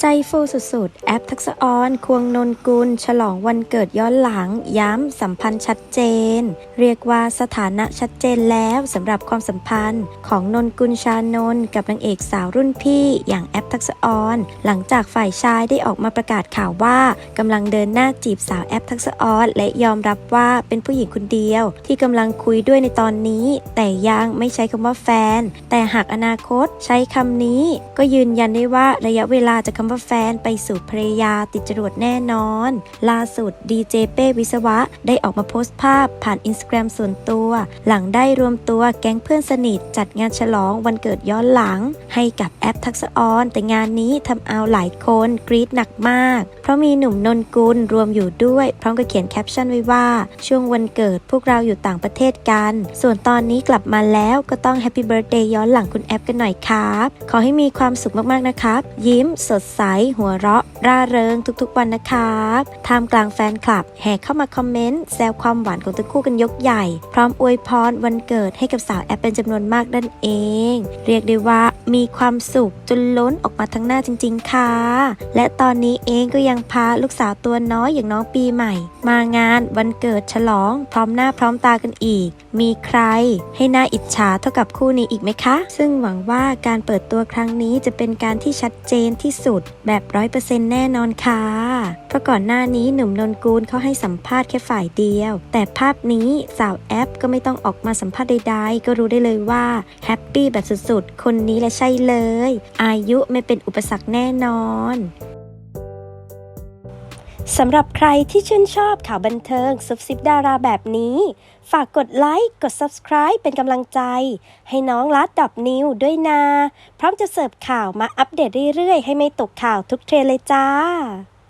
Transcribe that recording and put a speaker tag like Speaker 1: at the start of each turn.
Speaker 1: ใจฟูสุดๆ แอปทักษออนควงนนกุล ฉลองวันเกิดย้อนหลัง ย้ำสัมพันธ์ชัดเจน เรียกว่าสถานะชัดเจนแล้วสำหรับความสัมพันธ์ ของนนกุลชานนกับนางเอกสาวรุ่นพี่ อย่างแอปทักษออนหลังจากฝ่ายชายได้ออกมาประกาศข่าวว่ากำลังเดินหน้าจีบสาวแอปทักษออนและยอมรับว่าเป็นผู้หญิงคนเดียว ที่กำลังคุยด้วยในตอนนี้ แต่ยังไม่ใช้คำว่าแฟน แต่หากอนาคตใช้คำนี้ ก็ยืนยันได้ว่าระยะเวลาจากคำว่าแฟนไปสู่ภรรยาติดจรวดแน่นอน ล่าสุดดีเจเป้วิศวะ ได้ออกมาโพสต์ภาพผ่านอินสตาแกรมส่วนตัว หลังได้รวมตัวแก๊งเพื่อนสนิท จัดงานฉลองวันเกิดย้อนหลัง ให้กับแอปทักษออนแต่งานนี้ทำเอาหลายคนกรี๊ดหนักมาก เพราะมีหนุ่มนนกุลรวมอยู่ด้วย พร้อมกับเขียนแคปชั่นไว้ว่า ช่วงวันเกิดพวกเราอยู่ต่างประเทศกัน ส่วนตอนนี้กลับมาแล้วก็ต้องแฮปปี้เบิร์ดเดย์ย้อนหลังคุณแอปกันหน่อยครับ ขอให้มีความสุขมากๆนะครับ ยิ้มสดใสหัวเราะ ร่าเริงทุกๆวันนะครับท่ามกลางแฟนคลับ แห่เข้ามาคอมเมนต์แซวความหวานของทั้งคู่กันยกใหญ่ พร้อมอวยพรวันเกิดให้กับสาวแอปเป็นจำนวนมากนั่นเอง เรียกได้ว่ามีความสุขจนล้นออกมาทั้งหน้าจริง ๆ ค่ะ และตอนนี้เองก็ยังพาลูกสาวตัวน้อยอย่างน้องปีใหม่ มางานวันเกิดฉลอง พร้อมหน้าพร้อมตากันอีก มีใคร ให้หน่าอิจฉาเท่ากับคู่นี้อีกไหมคะ ซึ่งหวังว่าการเปิดตัวครั้งนี้จะเป็นการที่ชัดเจนที่สุดแบบร้อยเปอร์เซ็นต์แน่นอนค่ะ เพราะก่อนหน้านี้หนุ่มนนกูลเขาให้สัมภาษณ์แค่ฝ่ายเดียว แต่ภาพนี้สาวแอปก็ไม่ต้องออกมาสัมภาษณ์ใดๆ ก็รู้ได้เลยว่าแฮปปี้แบบสุดๆ คนนี้แหละใช่เลย อายุไม่เป็นอุปสรรคแน่นอน สำหรับใครที่ชื่นชอบข่าวบันเทิงซุบซิบดาราแบบนี้ ฝากกดไลค์ กด Subscribe เป็นกำลังใจ ให้น้องลัดดอบนิวด้วยนะพร้อมจะเสิร์ฟข่าวมาอัปเดตเรื่อยๆ ให้ไม่ตกข่าวทุกเทรนเลยจ้า